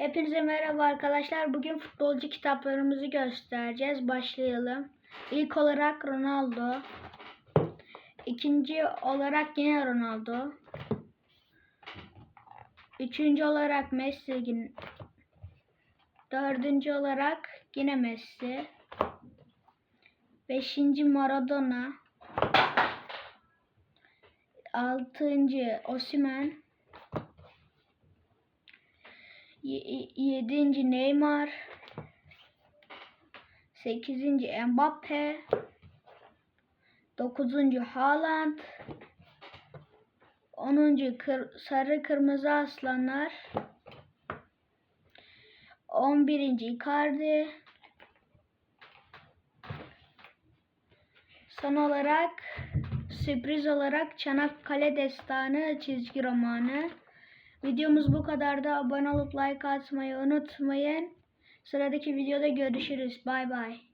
Hepinize merhaba arkadaşlar. Bugün futbolcu kitaplarımızı göstereceğiz. Başlayalım. İlk olarak Ronaldo. İkinci olarak yine Ronaldo. Üçüncü olarak Messi. Dördüncü olarak yine Messi. Beşinci Maradona. Altıncı Osimen. 7. Neymar 8. Mbappe 9. Haaland 10. Kır Sarı Kırmızı Aslanlar 11. Icardi Son olarak sürpriz olarak Çanakkale Destanı çizgi romanı Videomuz bu kadar da abone olup like atmayı unutmayın. Sıradaki videoda görüşürüz. Bay bay.